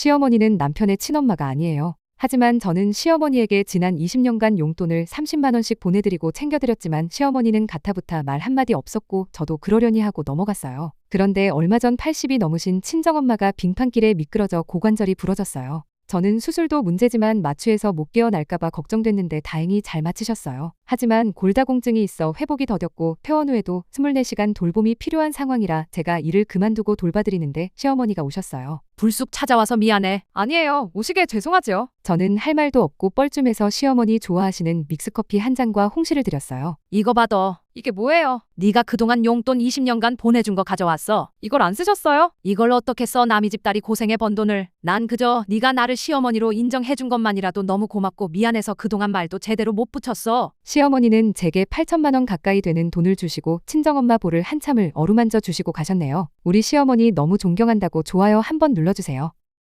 시어머니는 남편의 친엄마가 아니에요. 하지만 저는 시어머니에게 지난 20년간 용돈을 30만 원씩 보내드리고 챙겨드렸지만 시어머니는 가타부타 말 한마디 없었고 저도 그러려니 하고 넘어갔어요. 그런데 얼마 전 80이 넘으신 친정엄마가 빙판길에 미끄러져 고관절이 부러졌어요. 저는 수술도 문제지만 마취해서 못 깨어날까봐 걱정됐는데 다행히 잘 마치셨어요. 하지만 골다공증이 있어 회복이 더뎠고 퇴원 후에도 24시간 돌봄이 필요한 상황이라 제가 일을 그만두고 돌봐드리는데 시어머니가 오셨어요. 불쑥 찾아와서 미안해. 아니에요. 오시게 죄송하지요. 저는 할 말도 없고 뻘쭘해서 시어머니 좋아하시는 믹스커피 한 잔과 홍시를 드렸어요. 이거 받아. 이게 뭐예요? 네가 그동안 용돈 20년간 보내준 거 가져왔어. 이걸 안 쓰셨어요? 이걸 어떻게 써 남이 집 딸이 고생해 번 돈을. 난 그저 네가 나를 시어머니로 인정해준 것만이라도 너무 고맙고 미안해서 그동안 말도 제대로 못 붙였어. 시어머니는 제게 8천만 원 가까이 되는 돈을 주시고 친정엄마 볼을 한참을 어루만져 주시고 가셨네요. 우리 시어머니 너무 존경한다고 좋아요 한 번 눌러주세요.